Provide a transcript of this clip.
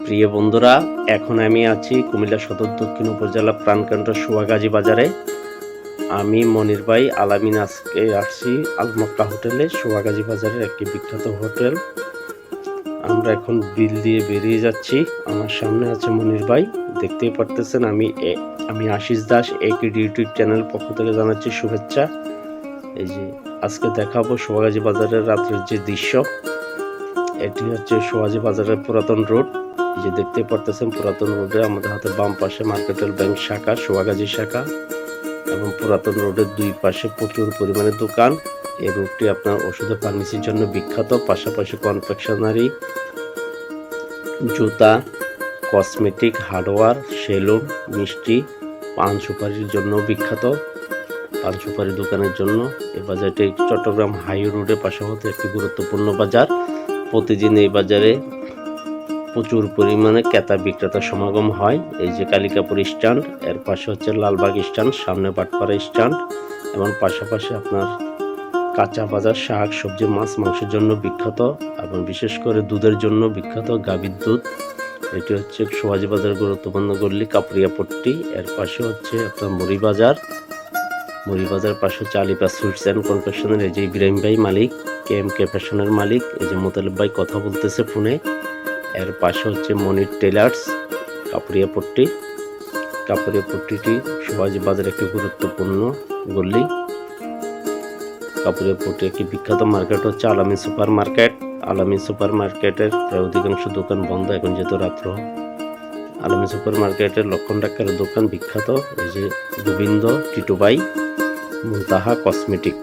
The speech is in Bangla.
প্রিয় বন্ধুরা, এখন আমি আছি কুমিল্লা সদর দক্ষিণ উপজেলা প্রাণকেন্দ্র সোয়াগাজী বাজারে। আমি মনির ভাই আলামিন আজকে আসছি আলমক্কা হোটেলে, সোয়াগাজী বাজারের একটি বিখ্যাত হোটেল। আমরা এখন বিল দিয়ে বেরিয়ে যাচ্ছি। আমার সামনে আছে মনির ভাই। দেখতেই পারতেছেন আমি আমি আশিস দাস একই ইউটিউব চ্যানেল পক্ষ থেকে জানাচ্ছি শুভেচ্ছা। এই যে, আজকে দেখাবো সোয়াগাজী বাজারের রাত্রের যে দৃশ্য। এটি হচ্ছে সোয়াজি বাজারের পুরাতন রোড। যে দেখতে পারতেছেন, পুরাতন রোডে আমাদের হাতে বাম পাশে মার্কেটাল ব্যাংক শাখা, সোয়াগাজী শাখা এবং পুরাতন রোডের দুই পাশে প্রচুর পরিমাণে দোকান। এই রোডটি আপনার ওষুধ ফার্মেসির জন্য বিখ্যাত। পাশাপাশি কনফেকশনারি, জুতা, কসমেটিক হার্ডওয়ার সেলুন, মিষ্টি, পান সুপারির জন্য বিখ্যাত। পান সুপারি দোকানের জন্য এই বাজারটি চট্টগ্রাম হাই রোডের পাশাপাশি একটি গুরুত্বপূর্ণ বাজার। প্রতিদিন এই বাজারে প্রচুর পরিমাণে ক্রেতা বিক্রেতা সমাগম হয়। এই যে কালিকাপুর স্ট্যান্ড, এর পাশে হচ্ছে লালবাগ স্ট্যান্ড, সামনে বাটপাড়া স্ট্যান্ড এবং পাশাপাশি আপনার কাঁচা বাজার, শাক, সবজি, মাছ, মাংসের জন্য বিখ্যাত এবং বিশেষ করে দুধের জন্য বিখ্যাত গাভীর দুধ। এটি হচ্ছে সোয়াজি বাজার গুরুত্বপূর্ণ গল্লি কাপড়িয়াপট্টি এর পাশে হচ্ছে আপনার মুড়ি বাজার। মুড়ি বাজার পাশে হচ্ছে আলিপা সুইটস অ্যান্ড কনফেকশনের এই যে ইব্রাহিম ভাই মালিক, কে এম কে ফ্যাশনের মালিক। এই যে মোতালেব ভাই কথা বলতেছে ফোনে। এর পাশে হচ্ছে মনির টেলার্স কাপড়িয়া পট্টি। কাপড়িয়া পট্টিটি বাজার একটি গুরুত্বপূর্ণ গল্লি কাপড়িয়া পট্টি একটি বিখ্যাত মার্কেট, হচ্ছে আলামিন সুপার মার্কেট। আলামিন সুপার মার্কেটের প্রায় অধিকাংশ দোকান বন্ধ এখন যেহেতু রাত্র। আলামিন সুপার মার্কেটের লক্ষণ ডাক্তারের দোকান বিখ্যাত, এই যে গোবিন্দ টিটুবাই মুন্তাহা কসমেটিক।